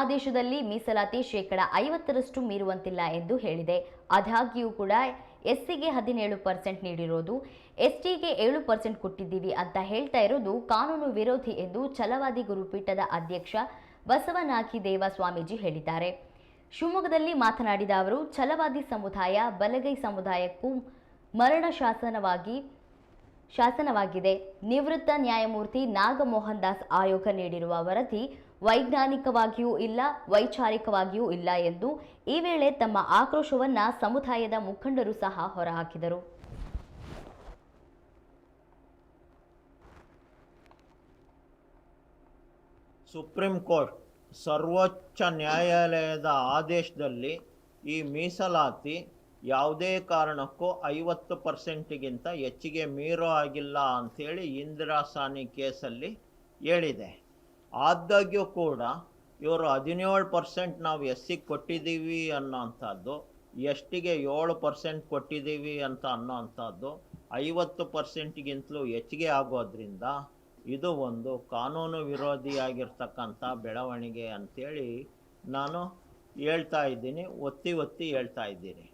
ಆದೇಶದಲ್ಲಿ ಮೀಸಲಾತಿ ಶೇಕಡ ಐವತ್ತರಷ್ಟು ಮೀರುವಂತಿಲ್ಲ ಎಂದು ಹೇಳಿದೆ. ಆದಾಗ್ಯೂ ಕೂಡ ಎಸ್ಸಿಗೆ ಹದಿನೇಳು ಪರ್ಸೆಂಟ್ ನೀಡಿರೋದು, ಎಸ್ಟಿಗೆ ಏಳು ಪರ್ಸೆಂಟ್ ಕೊಟ್ಟಿದ್ದೀವಿ ಅಂತ ಹೇಳ್ತಾ ಇರೋದು ಕಾನೂನು ವಿರೋಧಿ ಎಂದು ಛಲವಾದಿ ಗುರುಪೀಠದ ಅಧ್ಯಕ್ಷ ಬಸವನಾಕಿ ದೇವ ಸ್ವಾಮೀಜಿ ಹೇಳಿದ್ದಾರೆ. ಶಿವಮೊಗ್ಗದಲ್ಲಿ ಮಾತನಾಡಿದ ಅವರು, ಛಲವಾದಿ ಸಮುದಾಯ ಬಲಗೈ ಸಮುದಾಯಕ್ಕೂ ಮರಣ ಶಾಸನವಾಗಿ, ಶಾಸನವಾಗಿದೆ. ನಿವೃತ್ತ ನ್ಯಾಯಮೂರ್ತಿ ನಾಗಮೋಹನ್ ದಾಸ್ ಆಯೋಗ ನೀಡಿರುವ ವರದಿ ವೈಜ್ಞಾನಿಕವಾಗಿಯೂ ಇಲ್ಲ, ವೈಚಾರಿಕವಾಗಿಯೂ ಇಲ್ಲ ಎಂದು ಈ ವೇಳೆ ತಮ್ಮ ಆಕ್ರೋಶವನ್ನ ಸಮುದಾಯದ ಮುಖಂಡರು ಸಹ ಹೊರಹಾಕಿದರು. ಸುಪ್ರೀಂ ಕೋರ್ಟ್, ಸರ್ವೋಚ್ಚ ನ್ಯಾಯಾಲಯದ ಆದೇಶದಲ್ಲಿ ಈ ಮೀಸಲಾತಿ ಯಾವುದೇ ಕಾರಣಕ್ಕೂ ಐವತ್ತು ಪರ್ಸೆಂಟಿಗಿಂತ ಹೆಚ್ಚಿಗೆ ಮೀರೋ ಆಗಿಲ್ಲ ಅಂಥೇಳಿ ಇಂದಿರಾ ಸಾನಿ ಕೇಸಲ್ಲಿ ಹೇಳಿದೆ. ಆದಾಗ್ಯೂ ಕೂಡ ಇವರು ಹದಿನೇಳು ಪರ್ಸೆಂಟ್ ನಾವು ಎಸ್ಸಿಗೆ ಕೊಟ್ಟಿದ್ದೀವಿ ಅನ್ನೋಂಥದ್ದು ಎಷ್ಟಿಗೆ ಏಳು ಪರ್ಸೆಂಟ್ ಕೊಟ್ಟಿದ್ದೀವಿ ಅಂತ ಅನ್ನೋಂಥದ್ದು, ಐವತ್ತು ಪರ್ಸೆಂಟ್ಗಿಂತಲೂ ಹೆಚ್ಚಿಗೆ ಆಗೋದ್ರಿಂದ ಇದು ಒಂದು ಕಾನೂನು ವಿರೋಧಿಯಾಗಿರ್ತಕ್ಕಂಥ ಬೆಳವಣಿಗೆ ಅಂಥೇಳಿ ನಾನು ಹೇಳ್ತಾ ಇದ್ದೀನಿ, ಒತ್ತಿ ಒತ್ತಿ ಹೇಳ್ತಾ ಇದ್ದೀನಿ.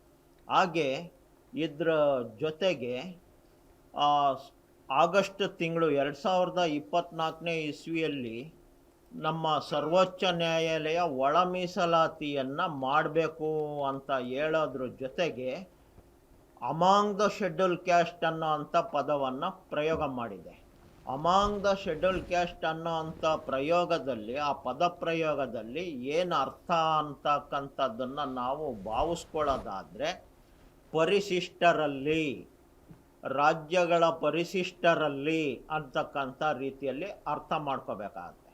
ಹಾಗೆ ಇದರ ಜೊತೆಗೆ ಆಗಸ್ಟ್ ತಿಂಗಳು ಎರಡು ಸಾವಿರದ ಇಪ್ಪತ್ತ್ನಾಲ್ಕನೇ ಇಸ್ವಿಯಲ್ಲಿ ನಮ್ಮ ಸರ್ವೋಚ್ಚ ನ್ಯಾಯಾಲಯ ಒಳ ಮೀಸಲಾತಿಯನ್ನು ಮಾಡಬೇಕು ಅಂತ ಹೇಳೋದ್ರ ಜೊತೆಗೆ ಅಮಾಂಗ್ ದ ಶೆಡ್ಯೂಲ್ ಕ್ಯಾಸ್ಟ್ ಅನ್ನೋ ಅಂಥ ಪದವನ್ನು ಪ್ರಯೋಗ ಮಾಡಿದೆ. ಅಮಾಂಗ್ ದ ಶೆಡ್ಯೂಲ್ ಕ್ಯಾಸ್ಟ್ ಅನ್ನೋ ಅಂಥ ಪ್ರಯೋಗದಲ್ಲಿ, ಆ ಪದ ಪ್ರಯೋಗದಲ್ಲಿ ಏನು ಅರ್ಥ ಅಂತಕ್ಕಂಥದ್ದನ್ನು ನಾವು ಭಾವಿಸ್ಕೊಳ್ಳೋದಾದರೆ, ಪರಿಶಿಷ್ಟರಲ್ಲಿ, ರಾಜ್ಯಗಳ ಪರಿಶಿಷ್ಟರಲ್ಲಿ ಅಂತಕ್ಕಂಥ ರೀತಿಯಲ್ಲಿ ಅರ್ಥ ಮಾಡ್ಕೋಬೇಕಾಗತ್ತೆ.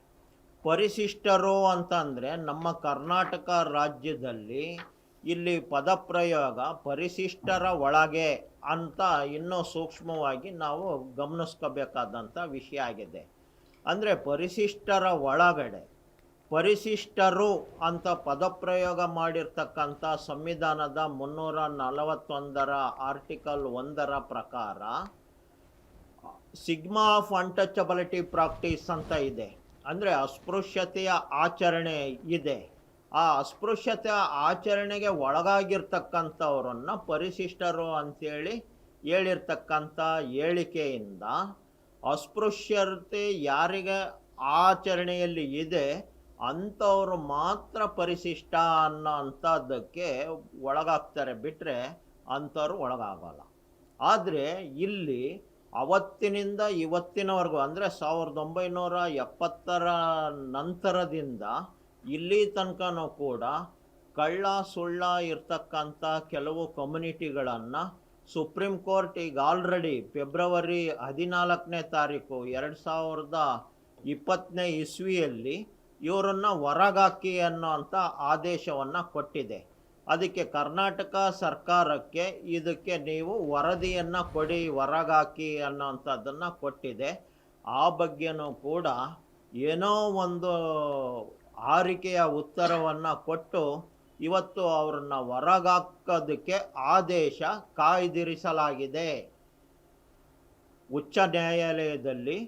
ಪರಿಶಿಷ್ಟರು ಅಂತಂದರೆ ನಮ್ಮ ಕರ್ನಾಟಕ ರಾಜ್ಯದಲ್ಲಿ ಇಲ್ಲಿ ಪದಪ್ರಯೋಗ ಪರಿಶಿಷ್ಟರ ಒಳಗೆ ಅಂತ ಇನ್ನೂ ಸೂಕ್ಷ್ಮವಾಗಿ ನಾವು ಗಮನಿಸ್ಕೋಬೇಕಾದಂಥ ವಿಷಯ ಆಗಿದೆ. ಅಂದರೆ ಪರಿಶಿಷ್ಟರ ಒಳಗಡೆ ಪರಿಶಿಷ್ಟರು ಅಂತ ಪದಪ್ರಯೋಗ ಮಾಡಿರ್ತಕ್ಕಂಥ ಸಂವಿಧಾನದ ಮುನ್ನೂರ ನಲವತ್ತೊಂದರ ಆರ್ಟಿಕಲ್ ಒಂದರ ಪ್ರಕಾರ, ಸಿಗ್ಮಾ ಆಫ್ ಅನ್ಟಚಬಲಿಟಿ ಪ್ರಾಕ್ಟೀಸ್ ಅಂತ ಇದೆ. ಅಂದರೆ ಅಸ್ಪೃಶ್ಯತೆಯ ಆಚರಣೆ ಇದೆ. ಆ ಅಸ್ಪೃಶ್ಯತೆಯ ಆಚರಣೆಗೆ ಒಳಗಾಗಿರ್ತಕ್ಕಂಥವ್ರನ್ನ ಪರಿಶಿಷ್ಟರು ಅಂತೇಳಿ ಹೇಳಿರ್ತಕ್ಕಂಥ ಹೇಳಿಕೆಯಿಂದ ಅಸ್ಪೃಶ್ಯತೆ ಯಾರಿಗೆ ಆಚರಣೆಯಲ್ಲಿ ಇದೆ, ಅಂಥವ್ರು ಮಾತ್ರ ಪರಿಶಿಷ್ಟ ಅನ್ನೋ ಅಂಥದ್ದಕ್ಕೆ ಒಳಗಾಗ್ತಾರೆ. ಬಿಟ್ಟರೆ ಅಂಥವ್ರು ಒಳಗಾಗಲ್ಲ. ಆದರೆ ಇಲ್ಲಿ ಅವತ್ತಿನಿಂದ ಇವತ್ತಿನವರೆಗೂ, ಅಂದರೆ ಸಾವಿರದ ಒಂಬೈನೂರ ಎಪ್ಪತ್ತರ ನಂತರದಿಂದ ಇಲ್ಲಿ ತನಕನೂ ಕೂಡ ಕಳ್ಳ ಸುಳ್ಳ ಇರ್ತಕ್ಕಂಥ ಕೆಲವು ಕಮ್ಯುನಿಟಿಗಳನ್ನು ಸುಪ್ರೀಂ ಕೋರ್ಟ್ ಈಗ ಆಲ್ರೆಡಿ ಫೆಬ್ರವರಿ ಹದಿನಾಲ್ಕನೇ ತಾರೀಕು ಎರಡು ಸಾವಿರದ ಇಪ್ಪತ್ತನೇ ಇಸ್ವಿಯಲ್ಲಿ ಇವರನ್ನು ಹೊರಗಾಕಿ ಅನ್ನೋ ಅಂಥ ಆದೇಶವನ್ನು ಕೊಟ್ಟಿದೆ. ಅದಕ್ಕೆ ಕರ್ನಾಟಕ ಸರ್ಕಾರಕ್ಕೆ ಇದಕ್ಕೆ ನೀವು ವರದಿಯನ್ನು ಕೊಡಿ ಹೊರಗಾಕಿ ಅನ್ನೋಂಥದ್ದನ್ನು ಕೊಟ್ಟಿದೆ. ಆ ಬಗ್ಗೆನೂ ಕೂಡ ಏನೋ ಒಂದು ಆರಿಕೆಯ ಉತ್ತರವನ್ನು ಕೊಟ್ಟು ಇವತ್ತು ಅವ್ರನ್ನ ಹೊರಗಾಕೋದಕ್ಕೆ ಆದೇಶ ಕಾಯ್ದಿರಿಸಲಾಗಿದೆ. ಉಚ್ಚ ನ್ಯಾಯಾಲಯದಲ್ಲಿ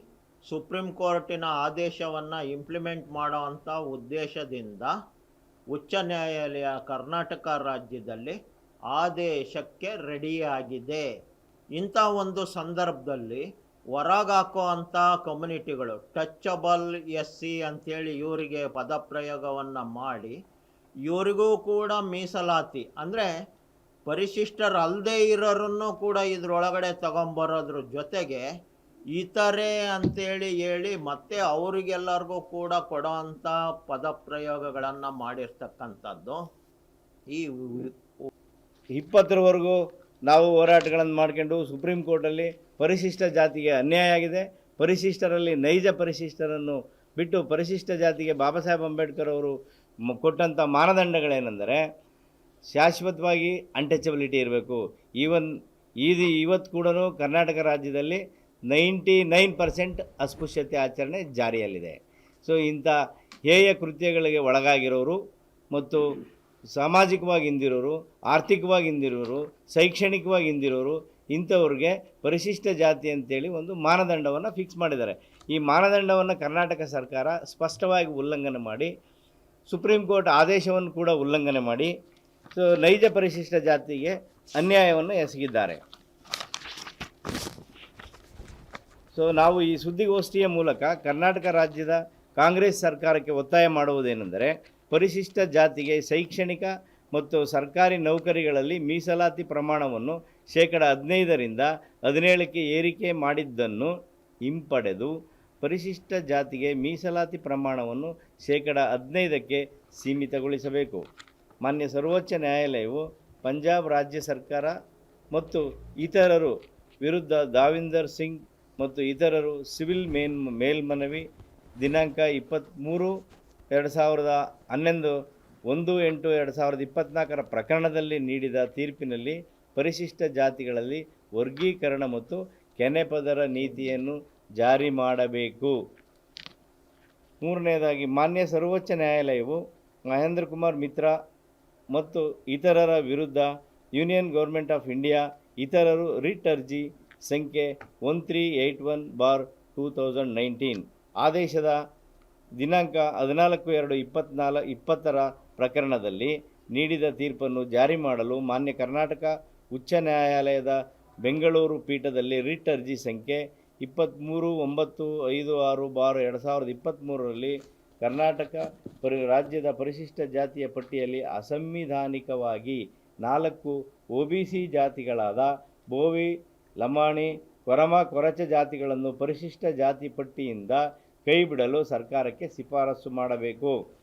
ಸುಪ್ರೀಂ ಕೋರ್ಟಿನ ಆದೇಶವನ್ನು ಇಂಪ್ಲಿಮೆಂಟ್ ಮಾಡೋ ಅಂಥ ಉದ್ದೇಶದಿಂದ ಉಚ್ಚ ನ್ಯಾಯಾಲಯ ಕರ್ನಾಟಕ ರಾಜ್ಯದಲ್ಲಿ ಆದೇಶಕ್ಕೆ ರೆಡಿಯಾಗಿದೆ. ಇಂಥ ಒಂದು ಸಂದರ್ಭದಲ್ಲಿ ಹೊರಗಾಕೋ ಅಂಥ ಕಮ್ಯುನಿಟಿಗಳು ಟಚಬಲ್ ಎಸ್ ಸಿ ಅಂಥೇಳಿ ಇವರಿಗೆ ಪದಪ್ರಯೋಗವನ್ನು ಮಾಡಿ ಇವರಿಗೂ ಕೂಡ ಮೀಸಲಾತಿ. ಅಂದರೆ ಪರಿಶಿಷ್ಟರಲ್ಲದೆ ಇರೋರನ್ನು ಕೂಡ ಇದರೊಳಗಡೆ ತಗೊಂಬರೋದ್ರ ಜೊತೆಗೆ ಇತರೆ ಅಂತೇಳಿ ಹೇಳಿ ಮತ್ತೆ ಅವರಿಗೆಲ್ಲರಿಗೂ ಕೂಡ ಕೊಡೋವಂಥ ಪದಪ್ರಯೋಗಗಳನ್ನು ಮಾಡಿರ್ತಕ್ಕಂಥದ್ದು. ಈ ಇಪ್ಪತ್ತರವರೆಗೂ ನಾವು ಹೋರಾಟಗಳನ್ನು ಮಾಡ್ಕೊಂಡು ಸುಪ್ರೀಂ ಕೋರ್ಟಲ್ಲಿ ಪರಿಶಿಷ್ಟ ಜಾತಿಗೆ ಅನ್ಯಾಯ ಆಗಿದೆ. ಪರಿಶಿಷ್ಟರಲ್ಲಿ ನೈಜ ಪರಿಶಿಷ್ಟರನ್ನು ಬಿಟ್ಟು ಪರಿಶಿಷ್ಟ ಜಾತಿಗೆ ಬಾಬಾ ಸಾಹೇಬ್ ಅಂಬೇಡ್ಕರ್ ಅವರು ಕೊಟ್ಟಂಥ ಮಾನದಂಡಗಳೇನೆಂದರೆ ಶಾಶ್ವತವಾಗಿ ಅನ್ಟಚಬಿಲಿಟಿ ಇರಬೇಕು. ಈವನ್, ಇದು ಇವತ್ತು ಕೂಡ ಕರ್ನಾಟಕ ರಾಜ್ಯದಲ್ಲಿ ನೈಂಟಿ ನೈನ್ ಪರ್ಸೆಂಟ್ ಅಸ್ಪೃಶ್ಯತೆ ಆಚರಣೆ ಜಾರಿಯಲ್ಲಿದೆ. ಸೊ ಇಂಥ ಹೇಯ ಕೃತ್ಯಗಳಿಗೆ ಒಳಗಾಗಿರೋರು ಮತ್ತು ಸಾಮಾಜಿಕವಾಗಿ ಹಿಂದಿರೋರು, ಆರ್ಥಿಕವಾಗಿ ಹಿಂದಿರೋರು, ಶೈಕ್ಷಣಿಕವಾಗಿ ಹಿಂದಿರೋರು, ಇಂಥವ್ರಿಗೆ ಪರಿಶಿಷ್ಟ ಜಾತಿ ಅಂತೇಳಿ ಒಂದು ಮಾನದಂಡವನ್ನು ಫಿಕ್ಸ್ ಮಾಡಿದ್ದಾರೆ. ಈ ಮಾನದಂಡವನ್ನು ಕರ್ನಾಟಕ ಸರ್ಕಾರ ಸ್ಪಷ್ಟವಾಗಿ ಉಲ್ಲಂಘನೆ ಮಾಡಿ, ಸುಪ್ರೀಂ ಕೋರ್ಟ್ ಆದೇಶವನ್ನು ಕೂಡ ಉಲ್ಲಂಘನೆ ಮಾಡಿ, ಸೊ, ನೈಜ ಪರಿಶಿಷ್ಟ ಜಾತಿಗೆ ಅನ್ಯಾಯವನ್ನು ಎಸಗಿದ್ದಾರೆ. ಸೊ ನಾವು ಈ ಸುದ್ದಿಗೋಷ್ಠಿಯ ಮೂಲಕ ಕರ್ನಾಟಕ ರಾಜ್ಯದ ಕಾಂಗ್ರೆಸ್ ಸರ್ಕಾರಕ್ಕೆ ಒತ್ತಾಯ ಮಾಡುವುದೇನೆಂದರೆ, ಪರಿಶಿಷ್ಟ ಜಾತಿಗೆ ಶೈಕ್ಷಣಿಕ ಮತ್ತು ಸರ್ಕಾರಿ ನೌಕರಿಗಳಲ್ಲಿ ಮೀಸಲಾತಿ ಪ್ರಮಾಣವನ್ನು ಶೇಕಡ ಹದಿನೈದರಿಂದ ಹದಿನೇಳಕ್ಕೆ ಏರಿಕೆ ಮಾಡಿದ್ದನ್ನು ಹಿಂಪಡೆದು, ಪರಿಶಿಷ್ಟ ಜಾತಿಗೆ ಮೀಸಲಾತಿ ಪ್ರಮಾಣವನ್ನು ಶೇಕಡ ಹದಿನೈದಕ್ಕೆ ಸೀಮಿತಗೊಳಿಸಬೇಕು. ಮಾನ್ಯ ಸರ್ವೋಚ್ಚ ನ್ಯಾಯಾಲಯವು ಪಂಜಾಬ್ ರಾಜ್ಯ ಸರ್ಕಾರ ಮತ್ತು ಇತರರು ವಿರುದ್ಧ ದಾವಿಂದರ್ ಸಿಂಗ್ ಮತ್ತು ಇತರರು ಸಿವಿಲ್ ಮೇನ್, ಮೇಲ್ಮನವಿ ದಿನಾಂಕ ಇಪ್ಪತ್ತ್ಮೂರು ಎರಡು ಸಾವಿರದ ಹನ್ನೊಂದು, ಒಂದು ಎಂಟು, ಎರಡು ಸಾವಿರದ ಇಪ್ಪತ್ತ್ನಾಲ್ಕರ ಪ್ರಕರಣದಲ್ಲಿ ನೀಡಿದ ತೀರ್ಪಿನಲ್ಲಿ ಪರಿಶಿಷ್ಟ ಜಾತಿಗಳಲ್ಲಿ ವರ್ಗೀಕರಣ ಮತ್ತು ಕೆನೆಪದರ ನೀತಿಯನ್ನು ಜಾರಿ ಮಾಡಬೇಕು. ಮೂರನೆಯದಾಗಿ ಮಾನ್ಯ ಸರ್ವೋಚ್ಚ ನ್ಯಾಯಾಲಯವು ಮಹೇಂದ್ರ ಕುಮಾರ್ ಮಿತ್ರ ಮತ್ತು ಇತರರ ವಿರುದ್ಧ ಯೂನಿಯನ್ ಗೌರ್ಮೆಂಟ್ ಆಫ್ ಇಂಡಿಯಾ, ಇತರರು ರಿಟ್ ಅರ್ಜಿ ಸಂಖ್ಯೆ one three eight one bar two thousand nineteen ಆದೇಶದ ದಿನಾಂಕ ಹದಿನಾಲ್ಕು, ಎರಡು ಇಪ್ಪತ್ನಾಲ್ ಇಪ್ಪತ್ತರ ಪ್ರಕರಣದಲ್ಲಿ ನೀಡಿದ ತೀರ್ಪನ್ನು ಜಾರಿ ಮಾಡಲು ಮಾನ್ಯ ಕರ್ನಾಟಕ ಉಚ್ಚ ನ್ಯಾಯಾಲಯದ ಬೆಂಗಳೂರು ಪೀಠದಲ್ಲಿ ರಿಟ್ ಅರ್ಜಿ ಸಂಖ್ಯೆ ಇಪ್ಪತ್ತ್ಮೂರು ಒಂಬತ್ತು, ಐದು, ಆರು, ಬಾರ್, ಎರಡು ಸಾವಿರದ ಇಪ್ಪತ್ತ್ಮೂರರಲ್ಲಿ ಕರ್ನಾಟಕ ಪರಿ, ರಾಜ್ಯದ ಪರಿಶಿಷ್ಟ ಜಾತಿಯ ಪಟ್ಟಿಯಲ್ಲಿ ಅಸಂವಿಧಾನಿಕವಾಗಿ ನಾಲ್ಕು ಒ ಬಿ ಸಿ ಜಾತಿಗಳಾದ ಬೋವಿ ಲಮಾಣಿ ಕೊರಮ ಕೊರಚ ಜಾತಿಗಳನ್ನು ಪರಿಶಿಷ್ಟ ಜಾತಿ ಪಟ್ಟಿಯಿಂದ ಕೈಬಿಡಲು ಸರ್ಕಾರಕ್ಕೆ ಶಿಫಾರಸು ಮಾಡಬೇಕು.